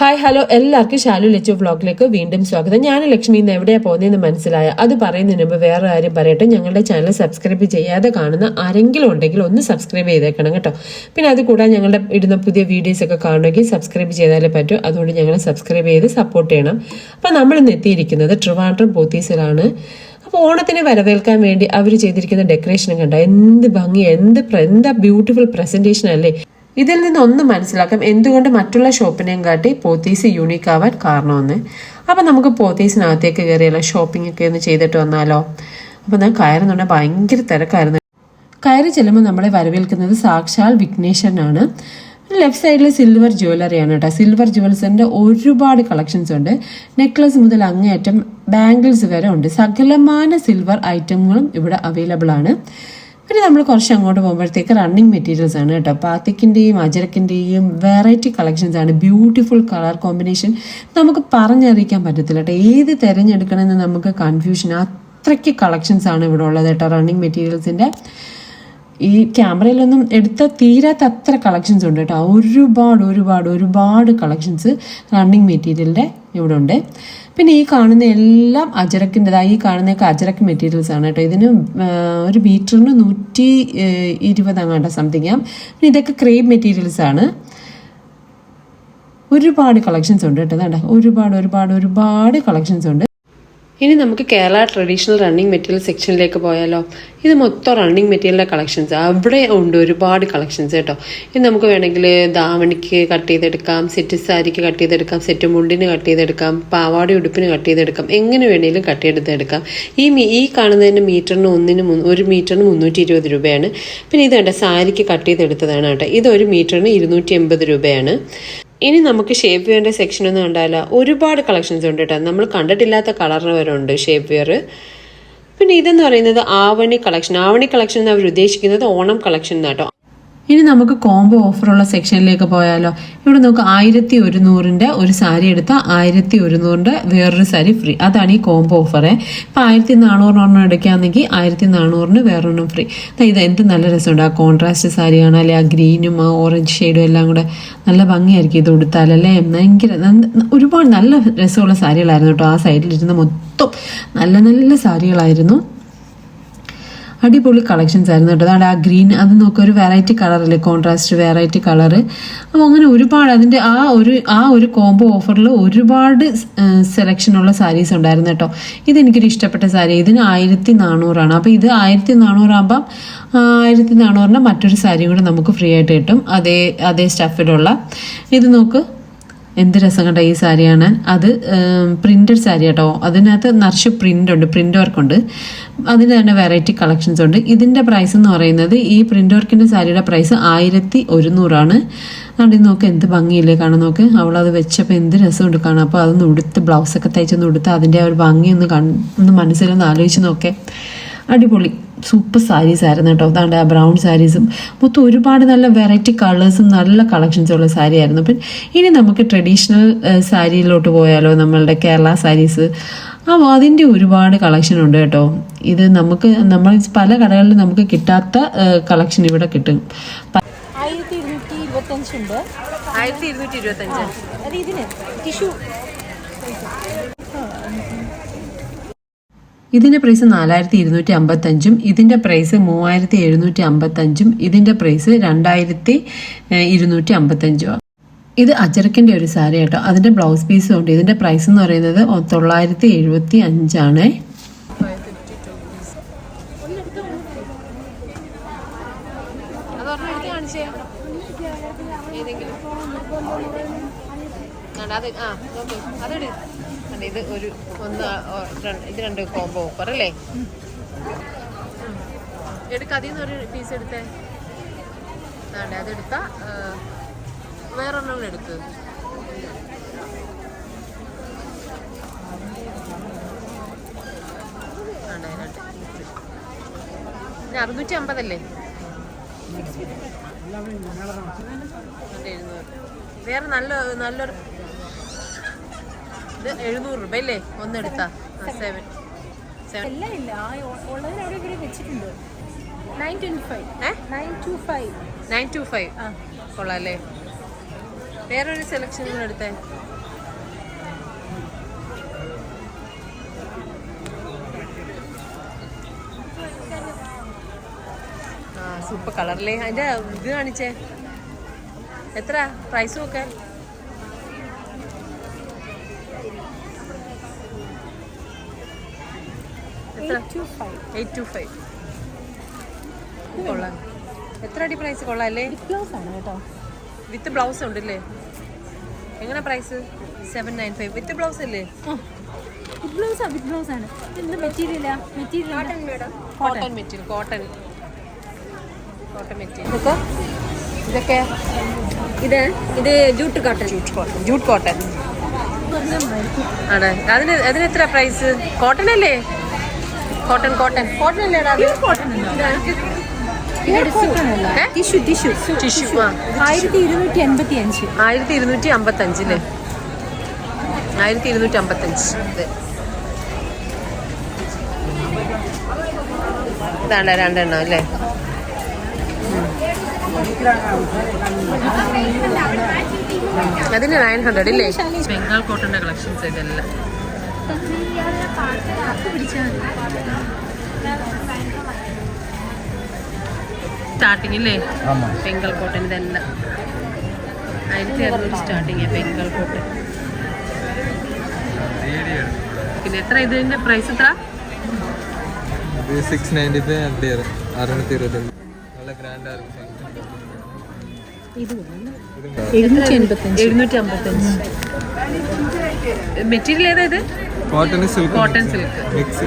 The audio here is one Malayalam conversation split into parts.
ഹായ് ഹലോ എല്ലാവർക്കും ഷാലു ലച്ചു വ്ളോഗിലേക്ക് വീണ്ടും സ്വാഗതം. ഞാൻ ലക്ഷ്മി ഇന്ന് എവിടെയാണ് പോകുന്നതെന്ന് മനസ്സിലായ? അത് പറയുന്നതിന് മുമ്പ് വേറെ ആരും പറയട്ടെ. ഞങ്ങളുടെ ചാനൽ സബ്സ്ക്രൈബ് ചെയ്യാതെ കാണുന്ന ആരെങ്കിലും ഉണ്ടെങ്കിൽ ഒന്ന് സബ്സ്ക്രൈബ് ചെയ്തേക്കണം കേട്ടോ. പിന്നെ അത് കൂടാതെ ഞങ്ങളുടെ ഇടുന്ന പുതിയ വീഡിയോസ് ഒക്കെ കാണണമെങ്കിൽ സബ്സ്ക്രൈബ് ചെയ്താലേ പറ്റൂ. അതുകൊണ്ട് ഞങ്ങളെ സബ്സ്ക്രൈബ് ചെയ്ത് സപ്പോർട്ട് ചെയ്യണം. അപ്പം നമ്മൾ ഇന്ന് എത്തിയിരിക്കുന്നത് ട്രിവാൻഡ്രം പോത്തീസിലാണ്. അപ്പോൾ ഓണത്തിനെ വരവേൽക്കാൻ വേണ്ടി അവർ ചെയ്തിരിക്കുന്ന ഡെക്കറേഷനും കണ്ട? എന്ത് ഭംഗി എന്ത് എന്താ ബ്യൂട്ടിഫുൾ പ്രസന്റേഷൻ അല്ലേ? ഇതിൽ നിന്ന് ഒന്ന് മനസ്സിലാക്കാം എന്തുകൊണ്ട് മറ്റുള്ള ഷോപ്പിനെയും കാട്ടി പോത്തീസ് യൂണീക്ക് ആവാൻ കാരണമെന്ന്. അപ്പം നമുക്ക് പോത്തീസിനകത്തേക്ക് കയറിയല്ലോ ഷോപ്പിംഗ് ഒക്കെ ഒന്ന് ചെയ്തിട്ട് വന്നാലോ? അപ്പം ഞാൻ കയറുന്നുണ്ടെങ്കിൽ ഭയങ്കര തിരക്കായിരുന്നു. കയറി ചെല്ലുമ്പോൾ നമ്മളെ വരവേൽക്കുന്നത് സാക്ഷാൽ വിഘ്നേശ്വരനാണ് ലെഫ്റ്റ് സൈഡിൽ സിൽവർ ജ്വല്ലറിയാണ് കേട്ടോ. സിൽവർ ജ്വൽസിന്റെ ഒരുപാട് കളക്ഷൻസ് ഉണ്ട്. നെക്ലസ് മുതൽ അങ്ങേയറ്റം ബാംഗിൾസ് വരെ ഉണ്ട്. സകലമാന സിൽവർ ഐറ്റങ്ങളും ഇവിടെ അവൈലബിൾ ആണ്. പിന്നെ നമ്മൾ കുറച്ച് അങ്ങോട്ട് പോകുമ്പോഴത്തേക്ക് റണ്ണിങ് മെറ്റീരിയൽസ് ആണ് കേട്ടോ. പാത്തിക്കിന്റെയും അജരക്കിന്റെയും വെറൈറ്റി കളക്ഷൻസ് ആണ്. ബ്യൂട്ടിഫുൾ കളർ കോമ്പിനേഷൻ നമുക്ക് പറഞ്ഞറിയിക്കാൻ പറ്റത്തില്ല കേട്ടോ. ഏത് തിരഞ്ഞെടുക്കണമെന്ന് നമുക്ക് കൺഫ്യൂഷൻ അത്രയ്ക്ക് കളക്ഷൻസ് ആണ് ഇവിടെ ഉള്ളത് കേട്ടോ റണ്ണിങ് മെറ്റീരിയൽസിന്റെ ഈ ക്യാമറയിലൊന്നും എടുത്ത തീരാത്ത അത്ര കളക്ഷൻസ് ഉണ്ട് കേട്ടോ. ഒരുപാട് ഒരുപാട് ഒരുപാട് കളക്ഷൻസ് റണ്ണിങ് മെറ്റീരിയലിന്റെ ഇവിടെ ഉണ്ട്. പിന്നെ ഈ കാണുന്ന എല്ലാം അജറക്കിന്റെതായി ഈ കാണുന്നതൊക്കെ അജറക്ക് മെറ്റീരിയൽസ് ആണ് കേട്ടോ. ഇതിന് ഒരു മീറ്ററിന് നൂറ്റി ഇരുപത് അങ്ങാണ്ട സംതിങ് പിന്നെ ഇതൊക്കെ ക്രേപ്പ് മെറ്റീരിയൽസ് ആണ്. ഒരുപാട് കളക്ഷൻസ് ഉണ്ട് കേട്ടോ. അതാണ്ട ഒരുപാട് ഒരുപാട് ഒരുപാട് കളക്ഷൻസ് ഉണ്ട്. ഇനി നമുക്ക് കേരള ട്രഡീഷണൽ റണ്ണിങ് മെറ്റീരിയൽ സെക്ഷനിലേക്ക് പോയാലോ. ഇത് മൊത്തം റണ്ണിങ് മെറ്റീരിയലിന്റെ കളക്ഷൻസ് അവിടെ ഉണ്ട് ഒരുപാട് കളക്ഷൻസ് കേട്ടോ. ഇത് നമുക്ക് വേണമെങ്കിൽ ദാവണിക്ക് കട്ട് ചെയ്തെടുക്കാം സെറ്റ് സാരിക്ക് കട്ട് ചെയ്തെടുക്കാം സെറ്റ് മുണ്ടിന് കട്ട് ചെയ്തെടുക്കാം പാവാടി ഉടുപ്പിന് കട്ട് ചെയ്തെടുക്കാം. എങ്ങനെ വേണമെങ്കിലും കട്ട് ചെയ്തെടുക്കാം. ഈ ഈ കാണുന്നതിന് മീറ്ററിന് ഒന്നിന് ഒരു മീറ്ററിന് മുന്നൂറ്റി ഇരുപത് രൂപയാണ്. പിന്നെ ഇത് വേണ്ട സാരിക്ക് കട്ട് ചെയ്തെടുത്തതാണ് കേട്ടോ. ഇത് ഒരു മീറ്ററിന് ഇരുന്നൂറ്റി എൺപത് രൂപയാണ്. ഇനി നമുക്ക് ഷേപ്പ് വെയറിന്റെ സെക്ഷൻ ഒന്നും ഉണ്ടാവില്ല ഒരുപാട് കളക്ഷൻസ് ഉണ്ട് കേട്ടോ നമ്മൾ കണ്ടിട്ടില്ലാത്ത കളറിന് വരെ ഉണ്ട് ഷേപ്പ് വെയർ പിന്നെ ഇതെന്ന് പറയുന്നത് ആവണി കളക്ഷൻ ആവണി കളക്ഷൻ എന്ന് അവർ ഉദ്ദേശിക്കുന്നത് ഓണം കളക്ഷൻ എന്നാട്ടോ ഇനി നമുക്ക് കോംബോ ഓഫറുള്ള സെക്ഷനിലേക്ക് പോയാലോ. ഇവിടെ നമുക്ക് ആയിരത്തി ഒരുന്നൂറിന്റെ ഒരു സാരി എടുത്താൽ ആയിരത്തി ഒരുന്നൂറിന്റെ വേറൊരു സാരി ഫ്രീ അതാണ് ഈ കോംബോ ഓഫർ ഇപ്പം ആയിരത്തി നാനൂറിനൊരെണ്ണം എടുക്കുകയാണെങ്കിൽ ആയിരത്തി നാനൂറിന് വേറൊരെണ്ണം ഫ്രീ ഇത് എന്ത് നല്ല രസമുണ്ട്. ആ കോൺട്രാസ്റ്റ് സാരി കാണാൻ അല്ലെ? ആ ഗ്രീനും ആ ഓറഞ്ച് ഷെയ്ഡും എല്ലാം കൂടെ നല്ല ഭംഗിയായിരിക്കും ഇത് ഉടുത്താലല്ലേ ഭയങ്കര ഒരുപാട് നല്ല രസമുള്ള സാരികളായിരുന്നു കേട്ടോ ആ സൈഡിലിരുന്ന മൊത്തം. നല്ല നല്ല സാരികളായിരുന്നു അടിപൊളി കളക്ഷൻസ് ആയിരുന്നു കേട്ടോ. അതാണ് ആ ഗ്രീൻ അത് നോക്കുക ഒരു വെറൈറ്റി കളറല്ലേ കോൺട്രാസ്റ്റ് വെറൈറ്റി കളറ് അപ്പോൾ അങ്ങനെ ഒരുപാട് അതിന്റെ ആ ഒരു ആ ഒരു കോംബോ ഓഫറിൽ ഒരുപാട് സെലക്ഷനുള്ള സാരീസ് ഉണ്ടായിരുന്നു കേട്ടോ. ഇതെനിക്കൊരു ഇഷ്ടപ്പെട്ട സാരി ഇതിന് ആയിരത്തി നാനൂറാണ് അപ്പോൾ ഇത് ആയിരത്തി നാനൂറാകുമ്പം ആയിരത്തി നാനൂറിന്റെ മറ്റൊരു സാരിയും കൂടെ നമുക്ക് ഫ്രീ ആയിട്ട് കിട്ടും. അതേ അതേ സ്റ്റഫിലുള്ള ഇത് നോക്ക്. എന്ത് രസം കണ്ട ഈ സാരി കാണാൻ അത് പ്രിന്റഡ് സാരി കേട്ടോ അതിനകത്ത് നിറച്ച് പ്രിന്റ് ഉണ്ട് പ്രിന്റ് വർക്ക് ഉണ്ട്. അതിന് തന്നെ വെറൈറ്റി കളക്ഷൻസ് ഉണ്ട്. ഇതിന്റെ പ്രൈസ് എന്ന് പറയുന്നത് ഈ പ്രിന്റ് വർക്കിന്റെ സാരിയുടെ പ്രൈസ് ആയിരത്തി ഒരുന്നൂറാണ് ഇത് നോക്ക് എന്ത് ഭംഗിയില്ലേ കാണാൻ നോക്ക്. അവളത് വെച്ചപ്പോൾ എന്ത് രസമുണ്ട് കാണാം അപ്പോൾ അതൊന്ന് ഉടുത്ത് ബ്ലൗസൊക്കെ തയ്ച്ചൊന്ന് ഉടുത്ത് അതിന്റെ ആ ഒരു ഭംഗി ഒന്ന് കണ് ഒന്ന് മനസ്സിലൊന്ന് ആലോചിച്ച് നോക്കേ. അടിപൊളി. സൂപ്പർ സാരീസ് ആയിരുന്നു കേട്ടോ. അതാണ്ട് ആ ബ്രൗൺ സാരീസും മൊത്തം ഒരുപാട് നല്ല വെറൈറ്റി കളേഴ്സും നല്ല കളക്ഷൻസും ഉള്ള സാരി ആയിരുന്നു. അപ്പം ഇനി നമുക്ക് ട്രഡീഷണൽ സാരിയിലോട്ട് പോയാലോ? നമ്മളുടെ കേരള സാരീസ് ആ അതിന്റെ ഒരുപാട് കളക്ഷൻ ഉണ്ട് കേട്ടോ. ഇത് നമുക്ക് നമ്മൾ പല കടകളിലും നമുക്ക് കിട്ടാത്ത കളക്ഷൻ ഇവിടെ കിട്ടും. ആയിരത്തി ഇരുന്നൂറ്റി ഇരുപത്തഞ്ചുണ്ട് ആയിരത്തി ഇരുന്നൂറ്റി ഇരുപത്തഞ്ച്. അത് ഇതിന് ടിഷ്യൂ ഇതിന്റെ പ്രൈസ് നാലായിരത്തി ഇരുന്നൂറ്റി അമ്പത്തഞ്ചും ഇതിന്റെ പ്രൈസ് മൂവായിരത്തി എഴുന്നൂറ്റി അമ്പത്തഞ്ചും ഇതിന്റെ പ്രൈസ് രണ്ടായിരത്തി ഇരുന്നൂറ്റി അമ്പത്തഞ്ചും ഇത് അജറക്കിന്റെ ഒരു സാരി കേട്ടോ അതിന്റെ ബ്ലൗസ് പീസും ഉണ്ട്. ഇതിന്റെ പ്രൈസ് എന്ന് പറയുന്നത് തൊള്ളായിരത്തി എഴുപത്തി അഞ്ചാണ് ഇത് ഒരു ഒന്ന് ഇത് രണ്ട് കോംബോ ഓഫർ അല്ലേ? എടുക്ക അതിൽ നിന്ന് ഒരു പീസ് എടുത്തേ. അതെടുത്ത വേറൊരെണ്ണം എടുക്ക്. അറുന്നൂറ്റി അമ്പതല്ലേ വേറെ നല്ല നല്ലൊരു ഇത് എഴുന്നൂറ് രൂപ അല്ലേ? ഒന്നെടുത്താ. Seven seven nine two five കൊള്ളാം അല്ലേ വേറൊരു സെലക്ഷൻ കൂടെ എടുത്തേ. സൂപ്പർ കളറല്ലേ അതിന്റെ ഇത് കാണിച്ചേ. എത്ര? പ്രൈസും ഒക്കെ എത്ര ടു എയ്റ്റ് ടു ഫൈവ് കൊള്ളാം. എത്ര അടി പ്രൈസ് കൊള്ളാം അല്ലേ ബ്ലൗസ് ആണ് കേട്ടോ. വിത്ത് ബ്ലൗസ് ഉണ്ടല്ലേ എങ്ങനെ price seven nine five with blouse അല്ലേ വിത്ത് ബ്ലൗസ് വിത്ത് ബ്ലൗസ് ആണ്. എന്ത് മെറ്റീരിയലാ material cotton madam cotton material cotton cotton material ഇതൊക്കെ? ഇതൊക്കെ? ഇത് ഇത് jute cotton jute cotton jute cotton അതിന് അതിന് എത്ര പ്രൈസ് കോട്ടൺ അല്ലേ? കോട്ടൺ കോട്ടൺ കോട്ടൺ അല്ലേടാ ഏ? ടിഷ്യൂ ടിഷ്യൂ ടിഷ്യൂ ആയിരത്തി ഇരുന്നൂറ്റി എൺപത്തി അഞ്ച് ആയിരത്തി ഇരുന്നൂറ്റി അമ്പത്തി ആയിരത്തി ഇരുന്നൂറ്റി അമ്പത്തഞ്ച് ഇത് ഇതാണ് രണ്ടെണ്ണം അല്ലേ അതിന് നയൻ ഹൺഡ്രഡ് ഇല്ലേ ബംഗാൾ കോട്ടന്റെ കളക്ഷൻസ് ഇതെല്ലാം. സ്റ്റാർട്ടിങ് ഇല്ലേ? പെങ്കൽ കോട്ടൻ ഇതെല്ലാം ആയിരത്തി അറുന്നൂറ് സ്റ്റാർട്ടിങ് പെങ്കൽ കോട്ടൻ പിന്നെ എത്ര ഇതിന്റെ പ്രൈസ് എത്ര? മെറ്റീരിയൽ ഏതാ ഇത്? Cotton silk cotton silk mix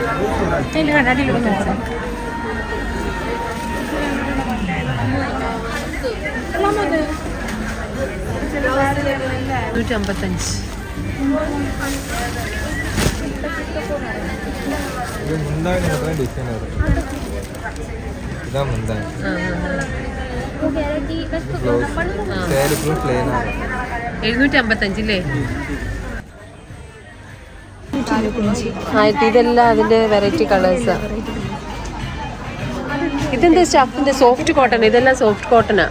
നൂറ്റി അമ്പത്തഞ്ച് എഴുന്നൂറ്റി അമ്പത്തഞ്ചില്ലേ ആയിരത്തി ഇതെല്ലാം അതിന്റെ വെറൈറ്റി കളേഴ്സ് ഇതെന്താ സ്റ്റഫിന്റെ സോഫ്റ്റ് കോട്ടൺ ഇതെല്ലാം സോഫ്റ്റ് കോട്ടനാ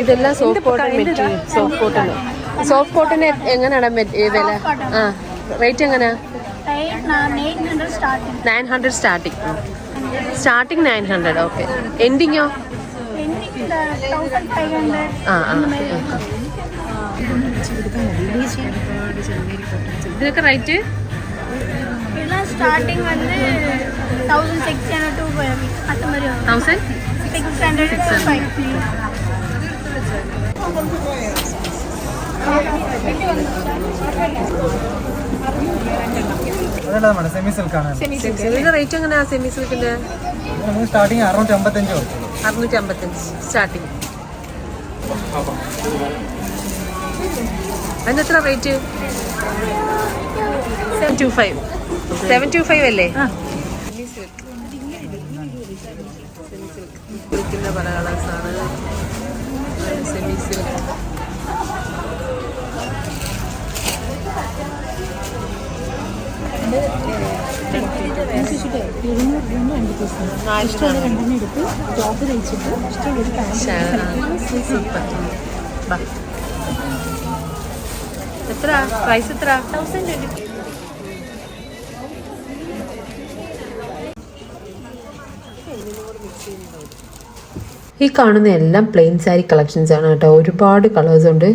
ഇതെല്ലാം soft cotton material soft cotton soft cotton എങ്ങനെയാണ് വില? ആ റേറ്റ് എങ്ങനെയാ? Nine hundred starting starting nine hundred okay എൻഡിങ്ങോ ആ ആ ഇതിനൊക്കെ റേറ്റ് ஸ்டார்டிங் வந்து தௌசண்ட் சிக்ஸ் ஹண்ட்ரட் டூ அந்த மாதிரி வரும் thousand six hundred two five അതല്ല നമ്മുടെ സെമി സിൽക്കാണ് ഇതിന്റെ റേറ്റ് എങ്ങനെയാ സെമി സിൽക്കിന്റെ നമുക്ക് സ്റ്റാർട്ടിങ് അറുന്നൂറ്റി അമ്പത്തഞ്ച് കൊടുക്കും അറുന്നൂറ്റി അമ്പത്തഞ്ച് സ്റ്റാർട്ടിങ് അതിന് എത്ര rate seven two five seven two five അല്ലേ സിൽക്കിന്റെ പല കളേഴ്സാണ് സെമി സിൽക്ക് സൂപ്പർ ബാ എത്ര? പ്രൈസ് എത്ര? ഈ കാണുന്ന എല്ലാം പ്ലെയിൻ സാരി കളക്ഷൻസ് ആണ് കേട്ടോ. ഒരുപാട് കളേഴ്സ് ഉണ്ട്.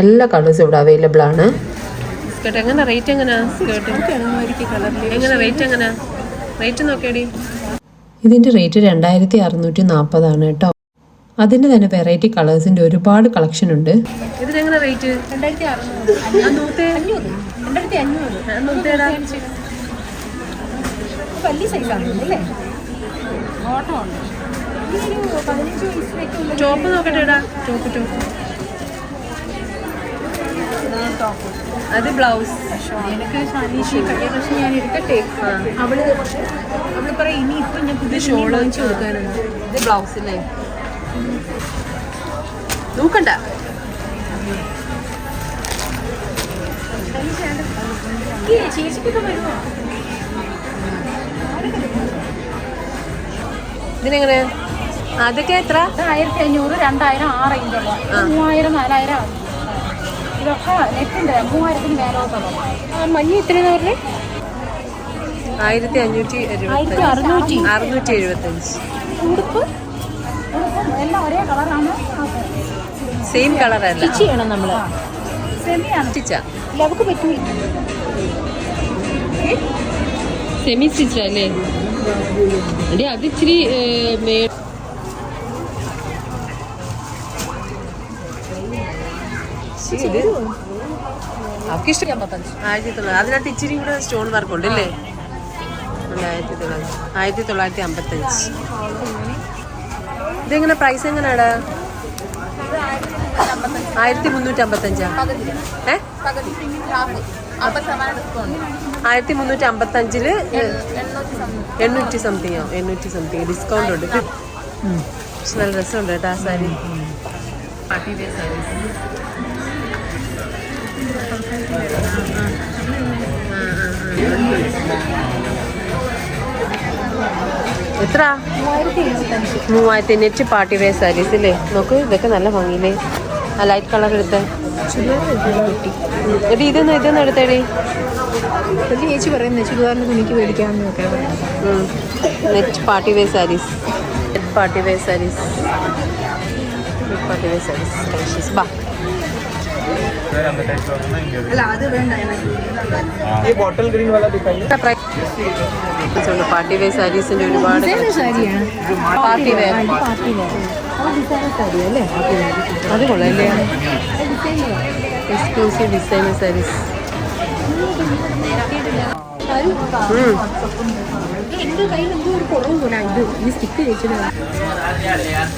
എല്ലാ കളേഴ്സും ഇവിടെ അവൈലബിൾ ആണ്. സ്കേർട്ട് എങ്ങനെ? റേറ്റ് എങ്ങനെയാ സ്കേർട്ട് എങ്ങനെ റേറ്റ് എങ്ങനെയാ റേറ്റ് നോക്കിയടി. ഇതിന്റെ റേറ്റ് രണ്ടായിരത്തി അറുന്നൂറ്റി നാൽപ്പതാണ് കേട്ടോ. അതിന്റെ തന്നെ വെറൈറ്റി കളേഴ്സിന്റെ ഒരുപാട് കളക്ഷൻ ഉണ്ട്. ഇതിനെങ്ങനെ റേറ്റ് വലിയ സൈസാണ് അല്ലേ ഓട്ടം ഉണ്ട് ടോപ്പ് നോക്കട്ടെടാ ടോപ്പ് ടോപ്പ് അത് ബ്ലൗസ് എനിക്ക് പ്രാവശ്യം ഞാൻ എടുക്കട്ടെ? അവൾ അവൾ പറയും ഇനി ഇപ്പൊ ഞാൻ പുതിയ ഷോൾ വാങ്ങിച്ചു കൊടുക്കാനാണ് ഇത് ബ്ലൗസ് അല്ലേ നോക്കണ്ട. ഇതിനെങ്ങനെ? അതൊക്കെ എത്ര? ആയിരത്തി അഞ്ഞൂറ് രണ്ടായിരം ആ. റേഞ്ചുള്ള മൂവായിരം നാലായിരം. ഇതൊക്കെ നെറ്റിന്റെ മൂവായിരത്തിന് മേലോട്ടുള്ള. മഞ്ഞ ഇത്രയെന്ന് പറഞ്ഞേ? ആയിരത്തി അഞ്ഞൂറ്റി അറുന്നൂറ്റി. അറുന്നൂറ്റി എഴുപത്തഞ്ച്. ഉടുപ്പ് ഉടുപ്പും? എല്ലാം ഒരേ കളറാണ്. സെയിം കളറല്ല ചെയ്യണം നമ്മൾ സെമിയാണ് നമുക്ക് പറ്റൂല സെമി സ്റ്റിച്ച് അല്ലേ? എടി അത് ഇച്ചിരി ഇത് അവർക്ക് ഇഷ്ടം ആയിരത്തി തൊള്ളായിരത്തി അതിനകത്ത് ഇച്ചിരി കൂടെ സ്റ്റോൺ വർക്ക് ഉണ്ട് അല്ലേ ആയിരത്തി തൊള്ളായിരത്തി ആയിരത്തി തൊള്ളായിരത്തി അമ്പത്തഞ്ച് ഇതെങ്ങനെ പ്രൈസ് എങ്ങനെയാണ് ആയിരത്തി മുന്നൂറ്റി അമ്പത്തഞ്ചാ ഏ? ആയിരത്തി മുന്നൂറ്റി അമ്പത്തഞ്ചിൽ എണ്ണൂറ്റി സംതിങ്ങോ എണ്ണൂറ്റി സംതിങ് ഡിസ്കൗണ്ട് ഉണ്ട്. പക്ഷെ നല്ല രസമുണ്ട് കേട്ടോ ആ സാരി. ആ ആ സാരീസ് എത്ര മൂവായിരത്തി നെറ്റ് പാർട്ടി വെയർ സാരീസ് അല്ലേ നോക്ക് ഇതൊക്കെ നല്ല ഭംഗിയില്ലേ? ആ ലൈറ്റ് കളർ എടുത്ത്. എടി ഇതൊന്നും ഇതൊന്നും എടുത്തേടി. ചേച്ചി പറയുന്നത് ചുരിദാറിന് തുണിക്ക് മേടിക്കാമെന്ന് ഒക്കെ net party wear saris net party wear saris party wear saris collections ബാ ये बॉटल ग्रीन वाला दिखाइए പാർട്ടി വെയർ സാരീസിന്റെ ഒരുപാട് സാരിയാണ് പാർട്ടി വെയർ പാർട്ടി വെയർ അത് ഡിസൈനർ സാരി അല്ലേ അത് കൊള്ളാല്ലേ എക്സ്ക്ലൂസീവ് ഡിസൈനർ സാരീസ് എന്റെ കയ്യിൽ എന്തോ ഒരു കുറവ് പോലെ ഇത് ഈ സ്റ്റിക്ക് വെച്ചത്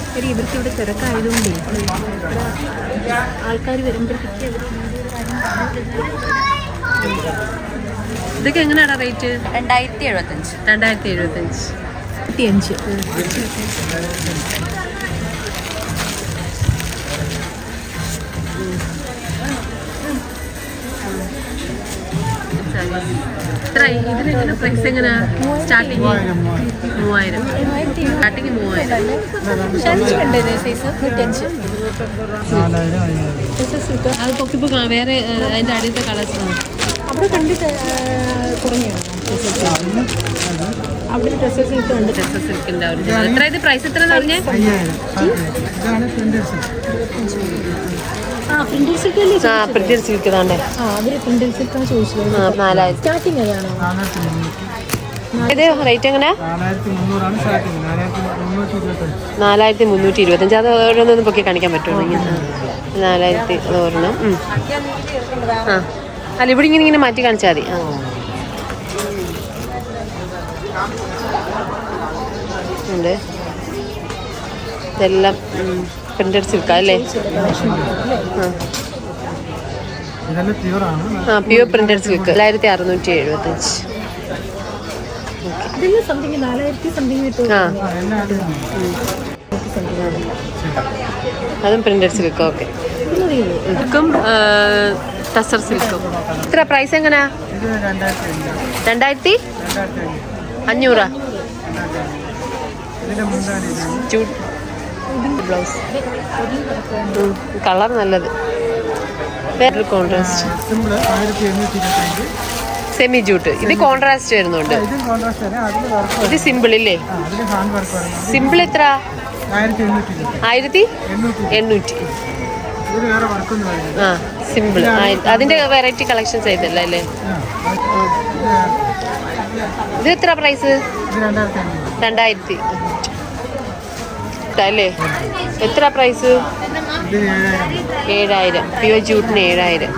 ശരി ഇവർക്ക് ഇവിടെ തിരക്കായതുകൊണ്ടേ ആൾക്കാർ വരുമ്പോഴത്തേക്ക് ഇതൊക്കെ എങ്ങനെയാടാ റേറ്റ്? രണ്ടായിരത്തി എഴുപത്തഞ്ച് രണ്ടായിരത്തി എഴുപത്തഞ്ച് അഞ്ച് എത്ര? ഇതിനെങ്ങനെ പ്രൈസ് എങ്ങനെയാ സ്റ്റാർട്ടിങ് മൂവായിരം. സ്റ്റാർട്ടിങ് മൂവായിരം. അത് പൊക്കിപ്പോ വേറെ അതിന്റെ അടിയത്തെ കളേഴ്സ് അവിടെ കണ്ടിട്ട് കുറഞ്ഞാണ് അവിടെ ഡ്രസ്സസ് കിട്ടുന്നുണ്ട് ഡ്രസ് സിൽക്കിന്റെ ഒറിജിനൽ എത്ര ഇത് പ്രൈസ് എത്ര പറഞ്ഞേ പ്രിന്റഡ് സിൽക്ക് നാലായിരത്തി സ്റ്റാർട്ടിങ് അതാണോ നാലായിരത്തി മുന്നൂറ്റി ഇത് റേറ്റ് എങ്ങനെയാ? നാലായിരത്തി മുന്നൂറാണ് മുന്നൂറ്റി ഇരുപത്തഞ്ച് അത് ഓരോന്നൊന്ന് പൊക്കി കാണിക്കാൻ? ആ. നാലായിരത്തി അത് ഒരെണ്ണം ആ. അല്ല ഇവിടെ ഇങ്ങനെ ഇങ്ങനെ മാറ്റി കാണിച്ചാൽ മതി. ആ. ഉണ്ട്. ഇതെല്ലാം പ്രിന്റഡ് സിൽക്കാ അല്ലേ? ആ തൊള്ളായിരത്തി അറുന്നൂറ്റി അടിപൊളിയാണ്. അതും പ്രിന്റഡ് സിൽക്ക് ഓക്കെ ഇതും ടസർ സിൽക്കും ഇത്ര പ്രൈസ് എങ്ങനെയാ രണ്ടായിരത്തി അഞ്ഞൂറാ. ബ്ലൗസ് കളർ നല്ലത്. വേറൊരു കോൺട്രാസ്റ്റ് സെമി ജൂട്ട് ഇത് കോൺട്രാസ്റ്റ് വരുന്നുണ്ട്. ഇതും സിമ്പിൾ ഇല്ലേ? സിമ്പിൾ എത്ര? ആയിരത്തി എണ്ണൂറ്റി ആ സിമ്പിൾ അതിന്റെ വെറൈറ്റി കളക്ഷൻസ് ആയിട്ടല്ല അല്ലേ? ഇത് എത്ര പ്രൈസ് രണ്ടായിരത്തി. അല്ലേ എത്ര പ്രൈസ് ഏഴായിരം. പ്യുവർ ജ്യൂട്ടിന് ഏഴായിരം.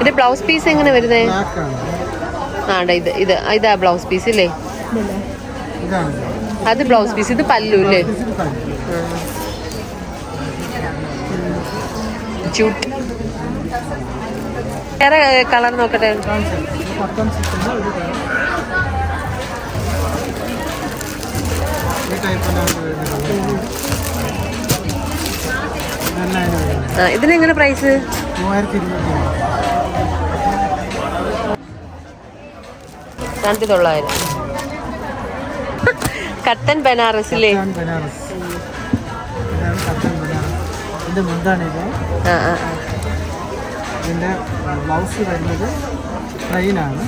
ഇത് ബ്ലൗസ് പീസ് എങ്ങനെ വരുന്നത് ആടാ ആണ്ട ഇത് ഇത് ഇതാ ബ്ലൗസ് പീസ് ഇല്ലേ? അത് ബ്ലൗസ് പീസ് ഇത് പല്ലു ഇല്ലേ? ഇത് പല്ല്. ജൂട്ട് വേറെ കളർ നോക്കട്ടെ ഇത് പത്താം സെറ്റിന്റെ ഒരു കളർ ഈ ടൈപ്പിലാണ് വരുന്നത് ഇതെല്ലാം അതിന് കളർ നോക്കട്ടെ? ഇതിനെങ്ങനെ പ്രൈസ് രണ്ടു തൊള്ളായിരം കട്ടൻ ബനാറസില്ലേ ബനാറസ്. ആ ആ. ഇതിന്റെ ബ്ലൗസ് വരുന്നത് പ്ലെയിനാണ്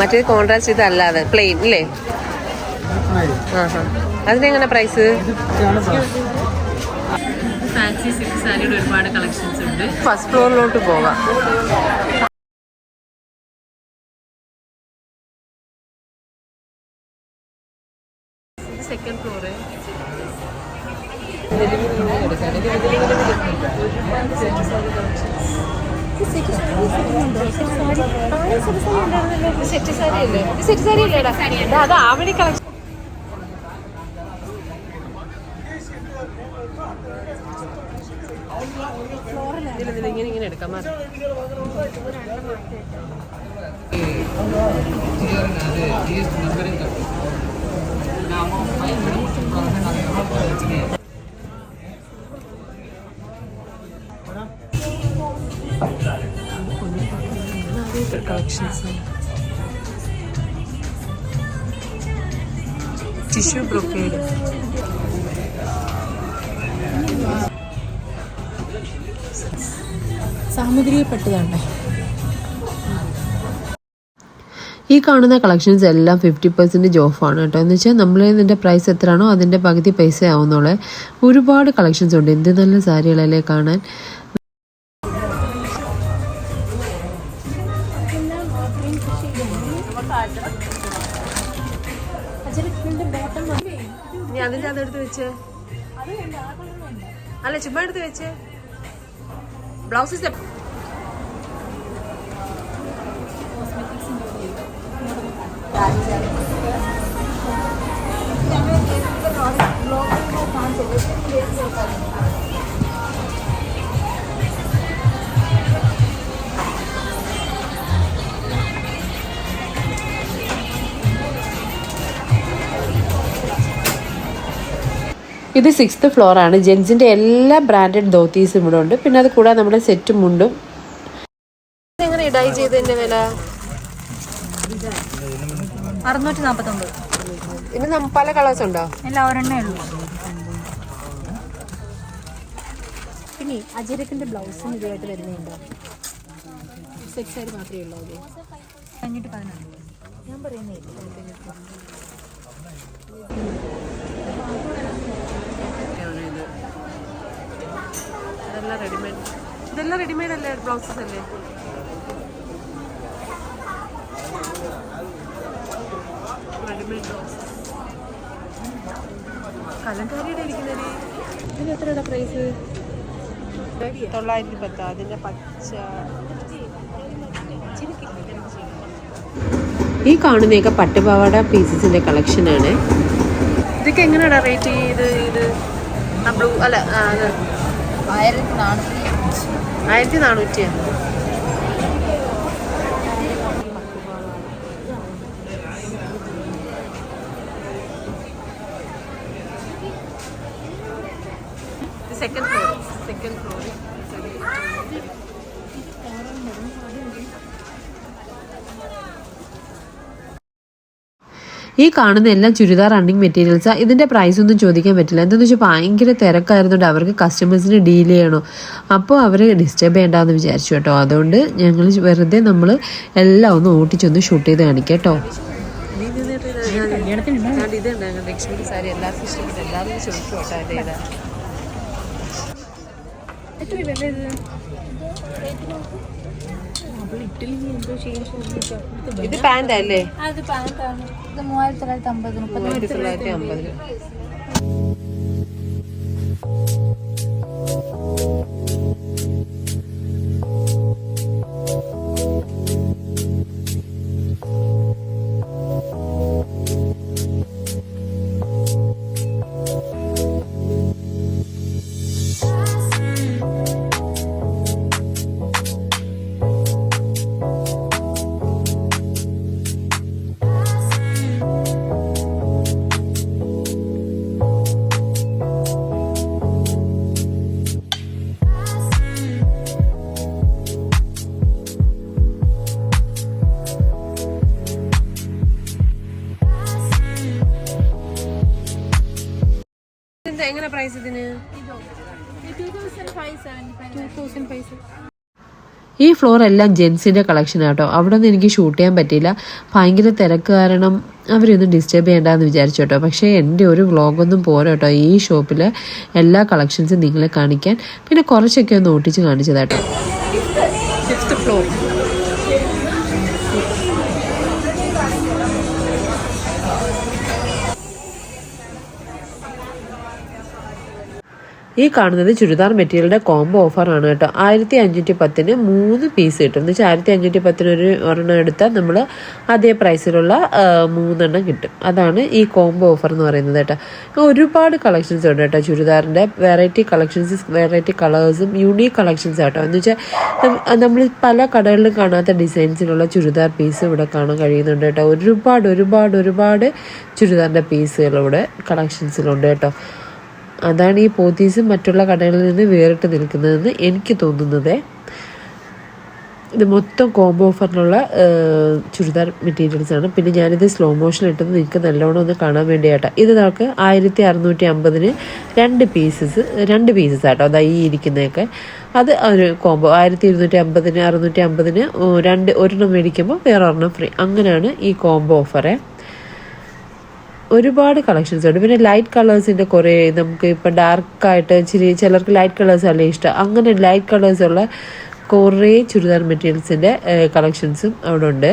മറ്റേ കോൺട്രാസ്റ്റ് ഇതല്ലാതെ പ്ലെയിൻ ഇല്ലേ? ആ അതിനെങ്ങനെ പ്രൈസ് ഫാൻസി സിൽക്ക് സാരിയുടെ ഒരുപാട് കളക്ഷൻസ് ഉണ്ട്. ഫസ്റ്റ് ഫ്ലോറിലോട്ട് പോകാം കളക്ഷൻസ് ടിഷ്യൂ ബ്രൊക്കേഡ് സാമുദ്രികപ്പെട്ടതാണ്ടേ ഈ കാണുന്ന കളക്ഷൻസ് എല്ലാം ഫിഫ്റ്റി പെർസെന്റേജ് ഓഫാണ് കേട്ടോ. എന്ന് വെച്ചാൽ നമ്മൾ ഇതിന്റെ പ്രൈസ് എത്രയാണോ അതിന്റെ പകുതി പൈസ ആവുന്നുള്ളേ. ഒരുപാട് കളക്ഷൻസ് ഉണ്ട്. എന്ത് നല്ല സാരികളല്ലേ കാണാൻ. അല്ല ചുമ്മാ എടുത്ത് വെച്ച്. ബ്ലൗസ് ഇത് സിക്സ്ത് ഫ്ലോറാണ് ജെൻസിന്റെ എല്ലാ ബ്രാൻഡഡ് ധോത്തീസും ഇവിടെ ഉണ്ട്. പിന്നെ അത് കൂടാതെ നമ്മുടെ സെറ്റും മുണ്ടും. എങ്ങനെ ഇടായി ചെയ്തതിന്റെ വില? അറുന്നൂറ്റി നാൽപ്പത്തൊമ്പത് നമ്മ- പല കളേഴ്സ് ഉണ്ടോ? എല്ലാം ഒരെണ്ണേ ഉള്ളൂ. പിന്നെ അജരക്കിന്റെ ബ്ലൗസും ഇതുമായിട്ട് വരുന്നുണ്ടോ സെക്സ് ആയിട്ട് മാത്രമേ ഉള്ളൂ അത്? അഞ്ഞൂറ്റി പതിനാറ് ഞാൻ പറയുന്നേ ഇതെല്ലാം റെഡിമെയ്ഡ് ഇതെല്ലാം റെഡിമെയ്ഡ് അല്ലേ ബ്ലൗസസ് അല്ലേ റെഡിമെയ്ഡ് ബ്ലൗസസ് കലങ്കാരിയുടെ ഇരിക്കുന്നത് ഇതിന് എത്രയുടെ പ്രൈസ് തൊള്ളായിരത്തി പത്ത് അതിന്റെ പച്ച ഈ കാണുന്നതൊക്കെ പട്ടുപാവാട പീസസിന്റെ കളക്ഷൻ ആണ്. ഇതൊക്കെ എങ്ങനെയാണ് റേറ്റ് ചെയ്ത് ഇത്? നമ്മൾ അല്ല ആയിരത്തി നാനൂറ്റി ആയിരത്തി നാനൂറ്റി സെക്കൻഡ് ഫ്ലോർ സെക്കൻഡ് ഫ്ലോർ ഈ കാണുന്ന എല്ലാം ചുരിദാർ റണ്ണിങ് മെറ്റീരിയൽസ് ഇതിന്റെ പ്രൈസ് ഒന്നും ചോദിക്കാൻ പറ്റില്ല. എന്താണെന്ന് വെച്ചാൽ ഭയങ്കര തിരക്കായിരുന്നുകൊണ്ട് അവർക്ക് കസ്റ്റമേഴ്സിന് ഡീൽ ചെയ്യണോ? അപ്പോൾ അവർ ഡിസ്റ്റർബ് ചെയ്യണ്ടെന്ന് വിചാരിച്ചു കേട്ടോ. അതുകൊണ്ട് ഞങ്ങൾ വെറുതെ നമ്മൾ എല്ലാം ഒന്ന് ഓട്ടിച്ചൊന്ന് ഷൂട്ട് ചെയ്ത് കാണിക്കാം കേട്ടോ. ലക്ഷ്മി സാരി എല്ലാവർക്കും ഇഷ്ടപ്പെട്ടു എല്ലാവരും ചോദിച്ചു കേട്ടോ ഇത് ഇത് പാന്റ് അല്ലേ അത് പാന്റാണ് ഇത് മൂവായിരത്തി തൊള്ളായിരത്തി അമ്പത് മുപ്പത്തി തൊള്ളായിരത്തി അമ്പതിൽ ഈ ഫ്ലോർ എല്ലാം ജെൻസിന്റെ കളക്ഷൻ ആട്ടോ. അവിടെ നിന്ന് എനിക്ക് ഷൂട്ട് ചെയ്യാൻ പറ്റിയില്ല. ഭയങ്കര തിരക്ക് കാരണം അവരൊന്നും ഡിസ്റ്റർബ് ചെയ്യേണ്ടെന്ന് വിചാരിച്ചു കേട്ടോ. പക്ഷേ എന്റെ ഒരു വ്ളോഗൊന്നും പോരാ കേട്ടോ ഈ ഷോപ്പിൽ എല്ലാ കളക്ഷൻസും നിങ്ങളെ കാണിക്കാൻ. പിന്നെ കുറച്ചൊക്കെ ഒന്ന് ഒട്ടിച്ച് കാണിച്ചതാട്ടോ ഫിഫ്ത്ത് ഫ്ലോർ ഈ കാണുന്നത് ചുരിദാർ മെറ്റീരിയലിന്റെ കോംബോ ഓഫറാണ് കേട്ടോ. ആയിരത്തി അഞ്ഞൂറ്റി പത്തിന് മൂന്ന് പീസ് കിട്ടും. എന്ന് വെച്ചാൽ ആയിരത്തി അഞ്ഞൂറ്റി പത്തിന് ഒരു ഒരെണ്ണം എടുത്താൽ നമ്മൾ അതേ പ്രൈസിലുള്ള മൂന്നെണ്ണം കിട്ടും. അതാണ് ഈ കോംബോ ഓഫർ എന്ന് പറയുന്നത് കേട്ടോ. ഒരുപാട് കളക്ഷൻസ് ഉണ്ട് കേട്ടോ ചുരിദാറിന്റെ. വെറൈറ്റി കളക്ഷൻസ് വെറൈറ്റി കളേഴ്സും യുണീക്ക് കളക്ഷൻസ് കേട്ടോ എന്ന് വെച്ചാൽ നമ്മൾ പല കടകളിലും കാണാത്ത ഡിസൈൻസിലുള്ള ചുരിദാർ പീസ് ഇവിടെ കാണാൻ കഴിയുന്നുണ്ട് കേട്ടോ. ഒരുപാട് ഒരുപാട് ഒരുപാട് ചുരിദാറിന്റെ പീസുകൾ ഇവിടെ കളക്ഷൻസിലുണ്ട് കേട്ടോ. അതാണ് ഈ പോത്തീസും മറ്റുള്ള കടകളിൽ നിന്ന് വേറിട്ട് നിൽക്കുന്നതെന്ന് എനിക്ക് തോന്നുന്നത്. ഇത് മൊത്തം കോംബോ ഓഫറിനുള്ള ചുരിദാർ മെറ്റീരിയൽസ് ആണ്. പിന്നെ ഞാനിത് സ്ലോ മോഷൻ ഇട്ടത് നിങ്ങൾക്ക് നല്ലോണം ഒന്ന് കാണാൻ വേണ്ടിയാട്ടോ. ഇത് നമുക്ക് ആയിരത്തി അറുന്നൂറ്റി അമ്പതിന് രണ്ട് പീസസ് രണ്ട് പീസസ് ആട്ടോ. അതാ ഈ ഇരിക്കുന്നതൊക്കെ. അത് ഒരു കോംബോ ആയിരത്തി ഇരുന്നൂറ്റി അമ്പതിന് അറുന്നൂറ്റി അമ്പതിന് രണ്ട് ഒരെണ്ണം മേടിക്കുമ്പോൾ വേറെ ഒരെണ്ണം ഫ്രീ അങ്ങനെയാണ് ഈ കോംബോ ഓഫറെ ഒരുപാട് കളക്ഷൻസ് ഉണ്ട്. പിന്നെ ലൈറ്റ് കളേഴ്സിന്റെ കുറേ നമുക്ക് ഇപ്പം ഡാർക്കായിട്ട് ഇച്ചിരി ചിലർക്ക് ലൈറ്റ് കളേഴ്സ് അല്ലേ ഇഷ്ടം. അങ്ങനെ ലൈറ്റ് കളേഴ്സുള്ള കുറേ ചുരിദാർ മെറ്റീരിയൽസിന്റെ കളക്ഷൻസും അവിടെ ഉണ്ട്.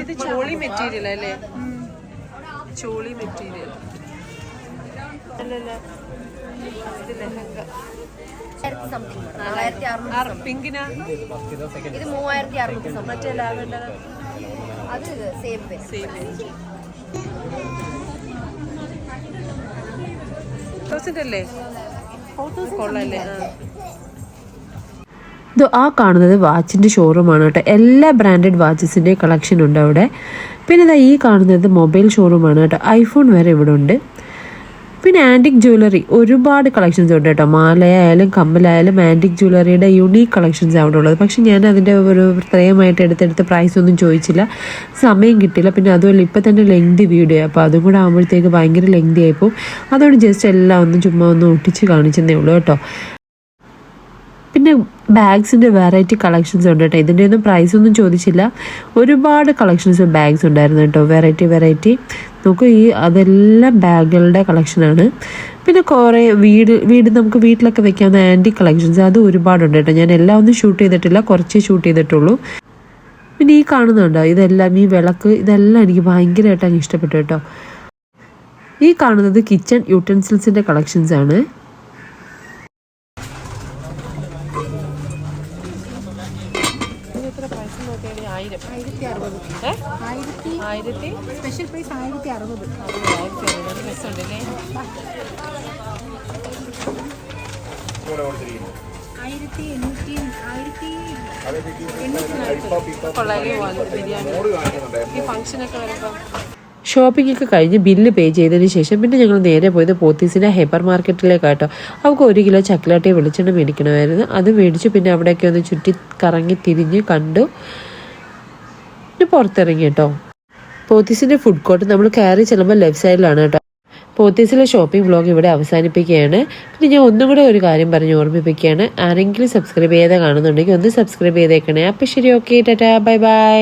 ഇത് ചോളി മെറ്റീരിയൽ അല്ലേ? ചോളി മെറ്റീരിയൽ സംതിങ് നാലായിരത്തി അറുന്നൂറ് പിങ്കിനാ? ഇത് മൂവായിരത്തി അറുന്നൂറ്റി സംതിങ് അത് സെയിം പേര് തൗസൻഡ് അല്ലേ? കൊള്ളല്ലേ ആ. ഇത് ആ കാണുന്നത് വാച്ചിന്റെ ഷോറൂമാണ് കേട്ടോ. എല്ലാ ബ്രാൻഡഡ് വാച്ചസിന്റെ കളക്ഷൻ ഉണ്ട് അവിടെ. പിന്നെ ഇതാ ഈ കാണുന്നത് മൊബൈൽ ഷോറൂമാണ് കേട്ടോ. ഐഫോൺ വരെ ഇവിടെ ഉണ്ട്. പിന്നെ ആന്റിക് ജ്വല്ലറി ഒരുപാട് കളക്ഷൻസ് ഉണ്ട് കേട്ടോ. മാലയായാലും കമ്മലായാലും ആന്റിക് ജ്വല്ലറിയുടെ യുണീക്ക് കളക്ഷൻസ് അവിടെ ഉള്ളത്. പക്ഷേ ഞാൻ അതിന്റെ ഒരു പ്രത്യേകമായിട്ട് എടുത്തെടുത്ത് പ്രൈസ് ഒന്നും ചോദിച്ചില്ല. സമയം കിട്ടില്ല പിന്നെ അതുമല്ല ഇപ്പം തന്നെ ലെങ്ത് വീഡിയോ അപ്പോൾ അതും കൂടെ ആകുമ്പോഴത്തേക്ക് ഭയങ്കര ലെങ്തി ആയിപ്പോൾ അതുകൊണ്ട് ജസ്റ്റ് എല്ലാം ഒന്ന് ചുമ്മാ ഒന്ന് ഒട്ടിച്ച് കാണിച്ചെന്നേ ഉള്ളൂ കേട്ടോ. പിന്നെ ബാഗ്സിന്റെ വെറൈറ്റി കളക്ഷൻസ് ഉണ്ട് കേട്ടോ ഇതിന്റെ ഒന്നും പ്രൈസ് ഒന്നും ചോദിച്ചില്ല. ഒരുപാട് കളക്ഷൻസ് ബാഗ്സ് ഉണ്ടായിരുന്നു കേട്ടോ വെറൈറ്റി വെറൈറ്റി നമുക്ക് ഈ അതെല്ലാം ബാഗുകളുടെ കളക്ഷനാണ് പിന്നെ കുറേ വീട് വീട് നമുക്ക് വീട്ടിലൊക്കെ വെക്കാവുന്ന ആന്റി കളക്ഷൻസ് അത് ഒരുപാടുണ്ട് കേട്ടോ ഞാൻ എല്ലാം ഒന്നും ഷൂട്ട് ചെയ്തിട്ടില്ല. കുറച്ച് ഷൂട്ട് ചെയ്തിട്ടുള്ളൂ. പിന്നെ ഈ കാണുന്നുണ്ടോ? ഇതെല്ലാം ഈ വിളക്ക് ഇതെല്ലാം എനിക്ക് ഭയങ്കരമായിട്ട് ഇഷ്ടപ്പെട്ടു കേട്ടോ ഈ കാണുന്നത് കിച്ചൺ യൂട്ടൻസിൽസിന്റെ കളക്ഷൻസ് ആണ്. ആയിരത്തി അറുപത്. ആയിരത്തി ആയിരത്തി? സ്പെഷ്യൽ പ്രൈസ് ആയിരത്തി അറുപത്. ആയിരത്തി എണ്ണൂറ്റി ആയിരത്തി കൊള്ളാലേ ബിരിയാണി. ഈ ഫംഗ്ഷനൊക്കെ വരുമ്പോൾ ഷോപ്പിംഗ് ഒക്കെ കഴിഞ്ഞ് ബില്ല് പേ ചെയ്തതിന് ശേഷം പിന്നെ ഞങ്ങൾ നേരെ പോയത് പോത്തീസിന്റെ ഹൈപ്പർ മാർക്കറ്റിലേക്കാട്ടോ അവർക്ക് ഒരു കിലോ ചക്കലാട്ടി വെളിച്ചെണ്ണ മേടിക്കണമായിരുന്നു. അത് മേടിച്ചു പിന്നെ അവിടെയൊക്കെ ഒന്ന് ചുറ്റി കറങ്ങി തിരിഞ്ഞ് കണ്ടു. പിന്നെ പുറത്തിറങ്ങി കേട്ടോ. പോത്തീസിന്റെ ഫുഡ് കോർട്ട് നമ്മൾ കയറി ചെല്ലുമ്പോൾ ലെഫ്റ്റ് സൈഡിലാണ് കേട്ടോ. പോത്തീസിലെ ഷോപ്പിംഗ് വ്ലോഗ് ഇവിടെ അവസാനിപ്പിക്കുകയാണ്. പിന്നെ ഞാൻ ഒന്നും കൂടെ ഒരു കാര്യം പറഞ്ഞ് ഓർമ്മിപ്പിക്കുകയാണ്. ആരെങ്കിലും സബ്സ്ക്രൈബ് ചെയ്താൽ കാണുന്നുണ്ടെങ്കിൽ ഒന്ന് സബ്സ്ക്രൈബ് ചെയ്തേക്കണേ. അപ്പം ശരി ഓക്കെ ടാറ്റാ ബൈ ബൈ